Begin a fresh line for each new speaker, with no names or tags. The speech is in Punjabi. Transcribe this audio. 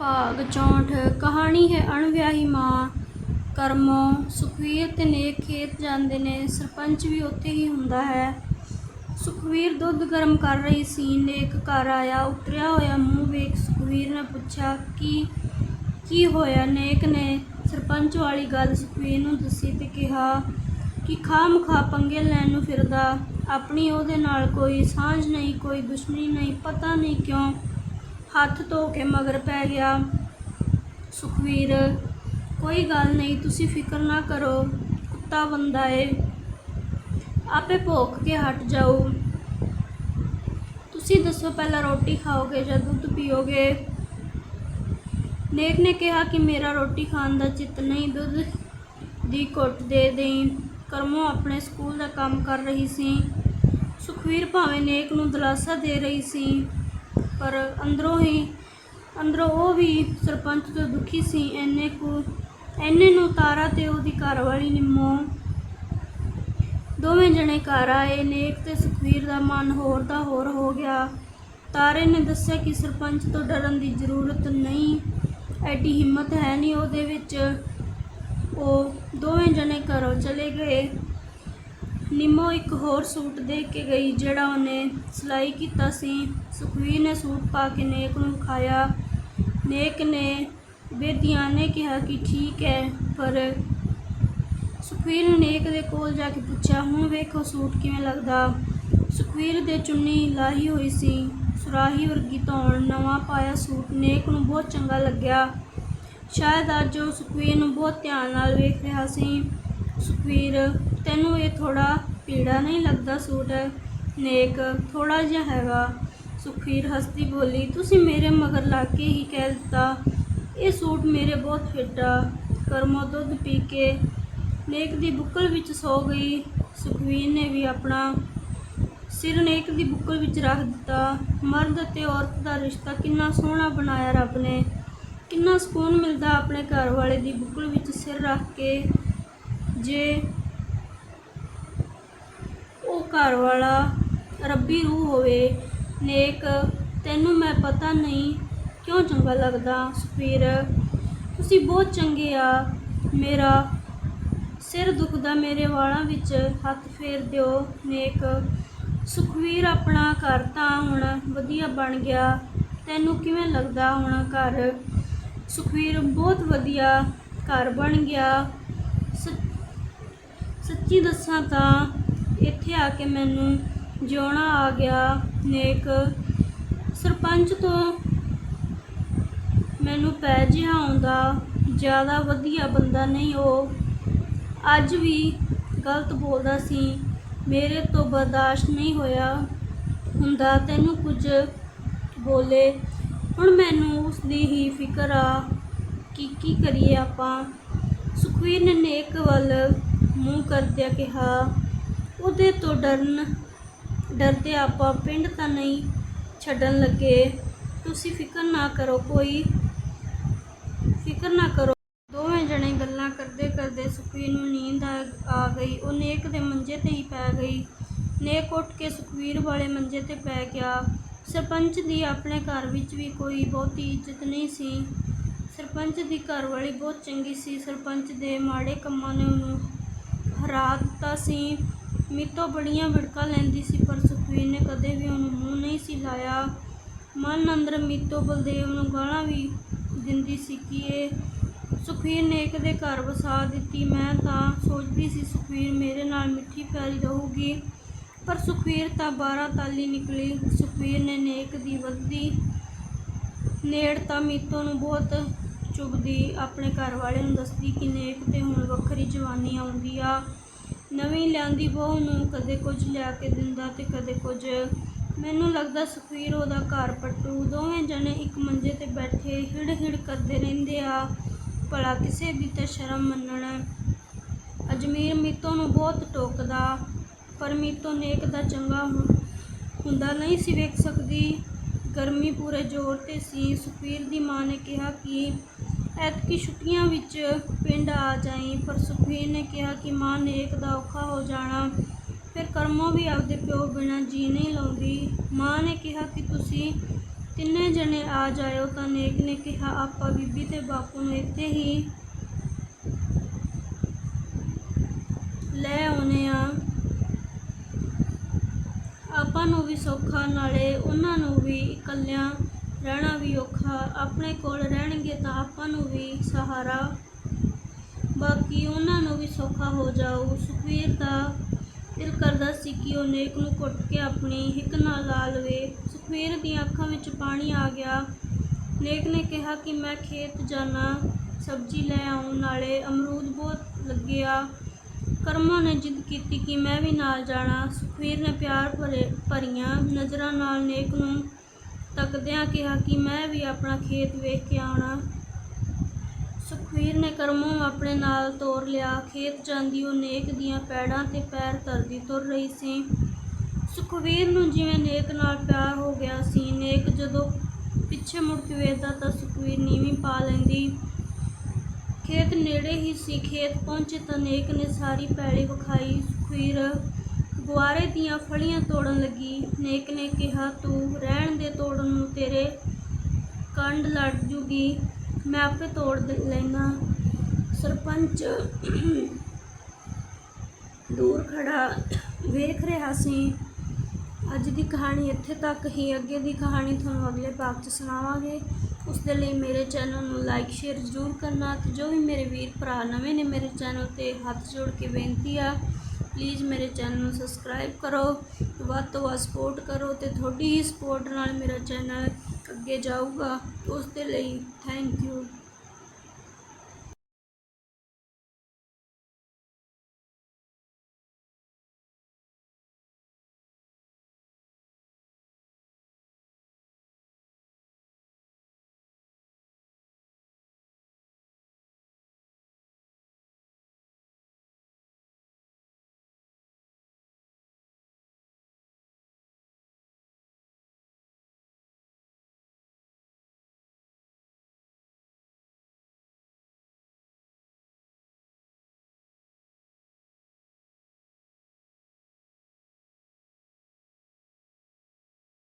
ਭਾਗ 64 ਕਹਾਣੀ ਹੈ ਅਣਵਿਆਹੀ ਮਾਂ। ਕਰਮੋਂ ਸੁਖਵੀਰ ਤੇ ਨੇਕ ਖੇਤ ਜਾਂਦੇ ਨੇ, ਸਰਪੰਚ ਵੀ ਉੱਥੇ ਹੀ ਹੁੰਦਾ ਹੈ। ਸੁਖਵੀਰ ਦੁੱਧ ਗਰਮ ਕਰ ਰਹੀ ਸੀ, ਨੇਕ ਘਰ ਆਇਆ, ਉਤਰਿਆ ਹੋਇਆ ਮੂੰਹ ਵੇਖ ਸੁਖਵੀਰ ਨੇ ਪੁੱਛਿਆ, ਕਿ, ਕੀ ਹੋਇਆ? ਨੇਕ ਨੇ ਸਰਪੰਚ ਵਾਲੀ ਗੱਲ ਸੁਖਵੀਰ ਨੂੰ ਦੱਸੀ ਤੇ ਕਿਹਾ ਕਿ ਖਾਮ ਖਾ ਪੰਗੇ ਲੈਣ ਨੂੰ ਫਿਰਦਾ। ਆਪਣੀ ਉਹਦੇ ਨਾਲ ਕੋਈ ਸਾਂਝ ਨਹੀਂ, ਕੋਈ ਦੁਸ਼ਮਣੀ ਨਹੀਂ, ਪਤਾ ਨਹੀਂ ਕਿਉਂ ਹੱਥ ਧੋ ਕੇ ਮਗਰ ਪੈ ਗਿਆ। ਸੁਖਵੀਰ, ਕੋਈ ਗੱਲ ਨਹੀਂ, ਤੁਸੀਂ ਫਿਕਰ ਨਾ ਕਰੋ, ਕੁੱਤਾ ਬੰਦਾ ਏ। ਆਪੇ ਭੋਗ ਕੇ ਹਟ ਜਾਊ। ਤੁਸੀਂ ਦੱਸੋ ਪਹਿਲਾਂ ਰੋਟੀ ਖਾਓਗੇ ਜਾਂ ਦੁੱਧ ਪੀਓਗੇ? ਨੇਕ ਨੇ ਕਿਹਾ ਕਿ ਮੇਰਾ ਰੋਟੀ ਖਾਣ ਦਾ ਚਿੱਤ ਨਹੀਂ, ਦੁੱਧ ਦੀ ਘੁੱਟ ਦੇ ਦੇਈ। ਕਰਮੋਂ ਆਪਣੇ ਸਕੂਲ ਦਾ ਕੰਮ ਕਰ ਰਹੀ ਸੀ। ਸੁਖਵੀਰ ਭਾਵੇਂ ਨੇਕ ਨੂੰ ਦਲਾਸਾ ਦੇ ਰਹੀ ਸੀ। ਪਰ ਅੰਦਰੋਂ ਹੀ, ਅੰਦਰੋਂ ਉਹ ਵੀ ਸਰਪੰਚ ਤੋਂ ਦੁਖੀ ਸੀ। ਐਨੇ ਕੁ ਐਨੇ ਨੂੰ ਤਾਰਾ ਤੇ ਉਹਦੀ ਘਰਵਾਲੀ ਨਿੰਮੋ ਦੋਵੇਂ ਜਣੇ ਘਰ ਆਏ। ਨੇਕ ਤੇ ਸੁਖਵੀਰ ਦਾ ਮਨ ਹੋਰ ਦਾ ਹੋਰ ਹੋ ਗਿਆ। ਤਾਰੇ ਨੇ ਦੱਸਿਆ ਕਿ ਸਰਪੰਚ ਤੋਂ ਡਰਨ ਦੀ ਜ਼ਰੂਰਤ ਨਹੀਂ। ਐਡੀ ਹਿੰਮਤ ਹੈ ਨਹੀਂ ਉਹਦੇ ਵਿੱਚ। ਉਹ ਦੋਵੇਂ ਜਣੇ ਘਰੋਂ ਚਲੇ ਗਏ। ਨਿੰਮੋ ਇੱਕ ਹੋਰ ਸੂਟ ਦੇ ਕੇ ਗਈ, ਜਿਹੜਾ ਉਹਨੇ ਸਿਲਾਈ ਕੀਤਾ ਸੀ। ਸੁਖਵੀਰ ਨੇ ਸੂਟ ਪਾ ਕੇ ਨੇਕ ਨੂੰ ਖਾਇਆ। ਨੇਕ ਨੇ ਬੇਦੀਆਂ ਨੇ ਕਿਹਾ ਕਿ ਠੀਕ ਹੈ, ਪਰ ਸੁਖਵੀਰ ਨੇ ਨੇਕ ਦੇ ਕੋਲ ਜਾ ਕੇ ਪੁੱਛਿਆ, ਹੁਣ ਵੇਖੋ ਸੂਟ ਕਿਵੇਂ ਲੱਗਦਾ? ਸੁਖਵੀਰ ਦੇ ਚੁੰਨੀ ਲਾਹੀ ਹੋਈ ਸੀ। ਸੁਰਾਹੀ ਵਰਗੀ ਧੌਣ ਨਵਾਂ ਪਾਇਆ ਸੂਟ ਨੇਕ ਨੂੰ ਬਹੁਤ ਚੰਗਾ ਲੱਗਿਆ। ਸ਼ਾਇਦ ਅੱਜ ਉਹ ਸੁਖਵੀਰ ਨੂੰ ਬਹੁਤ ਧਿਆਨ ਨਾਲ ਵੇਖ ਰਿਹਾ ਸੀ। ਸੁਖਵੀਰ ਤੈਨੂੰ ਇਹ ਥੋੜਾ ਪੀੜਾ ਨਹੀਂ ਲੱਗਦਾ ਸੂਟ? ਨੇਕ ਥੋੜਾ ਜਿਹਾ ਹੈਗਾ। ਸੁਖਵੀਰ ਹੱਸਦੀ ਬੋਲੀ, ਤੁਸੀਂ ਮੇਰੇ ਮਗਰ ਲੱਗ ਕੇ ਹੀ ਕਹਿ ਦਿੱਤਾ। ਇਹ ਸੂਟ ਮੇਰੇ ਬਹੁਤ ਫਿੱਟ ਆ। ਕਰਮੋ ਦੁੱਧ ਪੀ ਕੇ ਨੇਕ ਦੀ ਬੁੱਕਲ ਵਿੱਚ ਸੌ ਗਈ। ਸੁਖਵੀਰ ਨੇ ਵੀ ਆਪਣਾ ਸਿਰ ਨੇਕ ਦੀ ਬੁੱਕਲ ਵਿੱਚ ਰੱਖ ਦਿੱਤਾ। ਮਰਦ ਅਤੇ ਔਰਤ ਦਾ ਰਿਸ਼ਤਾ ਕਿੰਨਾ ਸੋਹਣਾ ਬਣਾਇਆ ਰੱਬ ਨੇ। ਕਿੰਨਾ ਸਕੂਨ ਮਿਲਦਾ ਆਪਣੇ ਘਰ ਵਾਲੇ ਦੀ ਬੁੱਕਲ ਵਿੱਚ ਸਿਰ ਰੱਖ ਕੇ। ਜੇ ਉਹ ਘਰ ਵਾਲਾ ਰੱਬੀ ਰੂਹ ਹੋਵੇ, ਨੇਕ, ਤੈਨੂੰ ਮੈਂ ਪਤਾ ਨਹੀਂ ਕਿਉਂ ਚੰਗਾ ਲੱਗਦਾ ਸੁਖਵੀਰ ਤੁਸੀਂ ਬਹੁਤ ਚੰਗੇ ਆ, ਮੇਰਾ ਸਿਰ ਦੁਖਦਾ ਮੇਰੇ ਵਾਲਾਂ ਵਿੱਚ ਹੱਥ ਫੇਰ ਦਿਓ, ਨੇਕ। ਸੁਖਵੀਰ ਆਪਣਾ ਘਰ ਤਾਂ ਹੁਣ ਵਧੀਆ ਬਣ ਗਿਆ, ਤੈਨੂੰ ਕਿਵੇਂ ਲੱਗਦਾ ਹੁਣ ਘਰ? ਸੁਖਵੀਰ ਬਹੁਤ ਵਧੀਆ ਘਰ ਬਣ ਗਿਆ ਸ- ਸੱਚੀ ਦੱਸਾਂ ਤਾਂ ਇੱਥੇ ਆ ਕੇ ਮੈਨੂੰ ਜਿਉਣਾ ਆ ਗਿਆ। ਨੇਕ ਸਰਪੰਚ ਤੋਂ ਮੈਨੂੰ ਪੈ ਜਿਹਾ ਆਉਂਦਾ। ਜ਼ਿਆਦਾ ਵਧੀਆ ਬੰਦਾ ਨਹੀਂ ਉਹ। ਅੱਜ ਵੀ ਗਲਤ ਬੋਲਦਾ ਸੀ। ਮੇਰੇ ਤੋਂ ਬਰਦਾਸ਼ਤ ਨਹੀਂ ਹੋਇਆ ਹੁੰਦਾ। ਤੈਨੂੰ ਕੁਝ ਬੋਲੇ। ਹੁਣ ਮੈਨੂੰ ਉਸ ਦੀ ਹੀ ਫਿਕਰ ਆ ਕਿ ਕੀ ਕਰੀਏ ਆਪਾਂ। ਸੁਖਵੀਰ ਨੇ ਨੇਕ ਵੱਲ ਮੂੰਹ ਕਰਦਿਆਂ ਕਿਹਾ ਉਹਦੇ ਤੋਂ ਡਰਨ, ਡਰਦੇ ਆਪਾਂ ਪਿੰਡ ਤਾਂ ਨਹੀਂ ਛੱਡਣ ਲੱਗੇ। ਤੁਸੀਂ ਫਿਕਰ ਨਾ ਕਰੋ ਕੋਈ। ਫਿਕਰ ਨਾ ਕਰੋ। ਦੋਵੇਂ ਜਣੇ ਗੱਲਾਂ ਕਰਦੇ ਕਰਦੇ ਸੁਖਵੀਰ ਨੂੰ ਨੀਂਦ ਆ ਆ ਗਈ। ਉਹ ਨੇਕ ਦੇ ਮੰਜੇ ਤੇ ਹੀ ਪੈ ਗਈ। ਨੇਕ ਉੱਠ ਕੇ ਸੁਖਵੀਰ ਵਾਲੇ ਮੰਜੇ ਤੇ ਪੈ ਗਿਆ। ਸਰਪੰਚ ਦੀ ਆਪਣੇ ਘਰ ਵਿੱਚ ਵੀ ਕੋਈ ਬਹੁਤੀ ਇੱਜ਼ਤ ਨਹੀਂ ਸੀ। ਸਰਪੰਚ ਦੀ ਘਰਵਾਲੀ ਬਹੁਤ ਚੰਗੀ ਸੀ। ਸਰਪੰਚ ਦੇ ਮਾੜੇ ਕੰਮਾਂ ਨੇ ਉਹਨੂੰ ਹਰਾ ਦਿੱਤਾ ਸੀ। ਮੀਤੋਂ ਬੜੀਆਂ ਵਿੜਕਾਂ ਲੈਂਦੀ ਸੀ, ਪਰ ਸੁਖਵੀਰ ਨੇ ਕਦੇ ਵੀ ਉਹਨੂੰ ਮੂੰਹ ਨਹੀਂ ਸੀ ਲਾਇਆ। ਮਨ ਅੰਦਰ ਮੀਤੋ ਬਲਦੇਵ ਨੂੰ ਗਾਲਾਂ ਵੀ ਦਿੰਦੀ ਸੀ ਕਿ ਇਹ ਸੁਖਵੀਰ ਨੇ ਇੱਕ ਦੇ ਘਰ ਵਸਾ ਦਿੱਤੀ। ਮੈਂ ਤਾਂ ਸੋਚਦੀ ਸੀ ਸੁਖਵੀਰ ਮੇਰੇ ਨਾਲ ਮਿੱਠੀ ਪਿਆਰੀ ਰਹੂਗੀ, ਪਰ ਸੁਖਵੀਰ ਤਾਂ 12 ਤਾਲੀ ਨਿਕਲੀ। ਸੁਖਵੀਰ ਨੇ ਨੇਕ ਦੀ ਵੱਧਦੀ ਨੇੜ ਤਾਂ ਮੀਤੋ ਨੂੰ ਬਹੁਤ ਚੁਭਦੀ। ਆਪਣੇ ਘਰ ਵਾਲੇ ਨੂੰ ਦੱਸਦੀ ਕਿ ਨੇਕ ਤੇ ਹੁਣ ਵੱਖਰੀ ਜਵਾਨੀ ਆਉਂਦੀ ਆ। ਨਵੀਂ ਲਿਆਂਦੀ ਬਹੂ ਨੂੰ ਕਦੇ ਕੁਝ ਲਿਆ ਕੇ ਦਿੰਦਾ ਤੇ ਕਦੇ ਕੁਝ। ਮੈਨੂੰ ਲੱਗਦਾ ਸੁਖਵੀਰ ਉਹਦਾ ਘਰ ਪੱਟੂ। ਦੋਵੇਂ ਜਣੇ ਇੱਕ ਮੰਜੇ ਤੇ ਬੈਠੇ ਹਿੜ ਹਿੜ ਕਰਦੇ ਰਹਿੰਦੇ ਆ। ਭਲਾ ਕਿਸੇ ਦੀ ਤਾਂ ਸ਼ਰਮ ਮੰਨਣ। ਅਜਮੀਰ ਮੀਤੋ ਨੂੰ ਬਹੁਤ ਟੋਕਦਾ, ਪਰ ਮੀਤੋ ਨੇਕ ਦਾ ਚੰਗਾ ਹੁ- ਹੁੰਦਾ ਨਹੀਂ ਸੀ ਵੇਖ ਸਕਦੀ। ਗਰਮੀ ਪੂਰੇ ਜ਼ੋਰ ਤੇ ਸੀ। ਸੁਖਵੀਰ ਦੀ ਮਾਂ ਨੇ ਕਿਹਾ ਕਿ ਐਤਕੀ ਛੁੱਟੀਆਂ ਵਿੱਚ ਪਿੰਡ ਆ ਜਾਈ, ਪਰ ਸੁਖਵੀਰ ਨੇ ਕਿਹਾ ਕਿ ਮਾਂ ਨੇਕ ਦਾ ਔਖਾ ਹੋ ਜਾਣਾ, ਫਿਰ ਕਰਮੋਂ ਵੀ ਆਪਦੇ ਪਿਓ ਬਿਨਾਂ ਜੀ ਨਹੀਂ ਲਾਉਂਦੀ। ਮਾਂ ਨੇ ਕਿਹਾ ਕਿ ਤੁਸੀਂ ਤਿੰਨੇ ਜਣੇ ਆ ਜਾਇਓ, ਤਾਂ ਨੇਕ ਨੇ ਕਿਹਾ, ਆਪਾਂ ਬੀਬੀ ਤੇ ਬਾਪੂ ਨੂੰ ਇੱਥੇ ਹੀ ਲੈ ਆਉਨੇ ਆ। ਆਪਾਂ ਨੂੰ ਵੀ ਸੌਖਾ, ਨਾਲੇ ਉਹਨਾਂ ਨੂੰ ਵੀ ਇਕੱਲਿਆਂ ਰਹਿਣਾ ਵੀ ਔਖਾ, ਆਪਣੇ ਕੋਲ ਰਹਿਣਗੇ ਤਾਂ ਆਪਾਂ ਨੂੰ ਵੀ ਸਹਾਰਾ। ਬਾਕੀ ਉਹਨਾਂ ਨੂੰ ਵੀ ਸੌਖਾ ਹੋ ਜਾਊ। ਸੁਖਵੀਰ ਦਾ ਦਿਲ ਕਰਦਾ ਸੀ ਕਿ ਉਹ ਨੇਕ ਨੂੰ ਘੁੱਟ ਕੇ ਆਪਣੀ ਹਿੱਕ ਨਾਲ ਲਾ ਲਵੇ। ਸੁਖਵੀਰ ਦੀਆਂ ਅੱਖਾਂ ਵਿੱਚ ਪਾਣੀ ਆ ਗਿਆ। ਨੇਕ ਨੇ ਕਿਹਾ ਕਿ ਮੈਂ ਖੇਤ ਜਾਣਾ, ਸਬਜ਼ੀ ਲੈ ਆਉਣ। ਨਾਲੇ ਅਮਰੂਦ ਬਹੁਤ ਲੱਗਿਆ। ਕਰਮਾ ਨੇ ਜਿੱਦ ਕੀਤੀ ਕਿ ਮੈਂ ਵੀ ਨਾਲ ਜਾਣਾ। ਸੁਖਵੀਰ ਨੇ ਪਿਆਰ ਭਰੇ ਭਰੀਆਂ ਨਜ਼ਰਾਂ ਨਾਲ ਨੇਕ ਨੂੰ ਤੱਕਦਿਆਂ ਕਿਹਾ ਕਿ ਮੈਂ ਵੀ ਆਪਣਾ ਖੇਤ ਵੇਖ ਕੇ ਆਉਣਾ। ਸੁਖਵੀਰ ਨੇ ਕਰਮੋਂ ਆਪਣੇ ਨਾਲ ਤੋਰ ਲਿਆ। ਖੇਤ ਜਾਂਦੀ ਉਹ ਨੇਕ ਦੀਆਂ ਪੈੜਾਂ ਤੇ ਪੈਰ ਧਰਦੀ ਤੁਰ ਰਹੀ ਸੀ। ਸੁਖਵੀਰ ਨੂੰ ਜਿਵੇਂ ਨੇਕ ਨਾਲ ਪਿਆਰ ਹੋ ਗਿਆ ਸੀ। ਨੇਕ ਜਦੋਂ ਪਿੱਛੇ ਮੁੜ ਕੇ ਵੇਖਦਾ ਤਾਂ ਸੁਖਵੀਰ ਨੀਵੀਂ ਪਾ ਲੈਂਦੀ। ਖੇਤ ਨੇੜੇ ਹੀ ਸੀ। ਖੇਤ ਪਹੁੰਚੇ ਤਾਂ ਨੇਕ ਨੇ ਸਾਰੀ ਪੈਲੀ ਵਿਖਾਈ। ਸੁਖਵੀਰ ਗੁਆਰੇ ਦੀਆਂ ਫਲੀਆਂ ਤੋੜਨ ਲੱਗੀ। ਨੇਕ ਨੇ ਕਿਹਾ, ਤੂੰ ਰਹਿਣ ਦੇ ਤੋੜਨ ਨੂੰ ਤੇਰੇ ਕੰਡ ਲੜ ਜੂਗੀ। ਮੈਂ ਆਪੇ ਤੋੜ ਦੇ- ਲੈਣਾ ਸਰਪੰਚ ਦੂਰ ਖੜਾ, ਵੇਖ ਰਿਹਾ ਸੀ। ਅੱਜ ਦੀ ਕਹਾਣੀ ਇੱਥੇ ਤੱਕ ਹੀ, ਅੱਗੇ ਦੀ ਕਹਾਣੀ ਤੁਹਾਨੂੰ ਅਗਲੇ ਭਾਗ 'ਚ ਸੁਣਾਵਾਂਗੇ। ਉਸ ਦੇ ਲਈ ਮੇਰੇ ਚੈਨਲ ਨੂੰ ਲਾਈਕ, ਸ਼ੇਅਰ ਜ਼ਰੂਰ ਕਰਨਾ ਤੇ ਜੋ ਵੀ ਮੇਰੇ ਵੀਰ ਭਰਾ ਨਵੇਂ ਨੇ ਮੇਰੇ ਚੈਨਲ ਤੇ ਹੱਥ ਜੋੜ ਕੇ ਬੇਨਤੀ ਆ ਪਲੀਜ਼ ਮੇਰੇ ਚੈਨਲ ਨੂੰ ਸਬਸਕ੍ਰਾਈਬ ਕਰੋ, ਵੱਧ ਤੋਂ ਵੱਧ ਸਪੋਰਟ ਕਰੋ ਤੇ ਤੁਹਾਡੀ ਹੀ ਸਪੋਰਟ ਨਾਲ ਮੇਰਾ ਚੈਨਲ ਅੱਗੇ ਜਾਊਗਾ, ਉਸ ਦੇ ਲਈ ਥੈਂਕ ਯੂ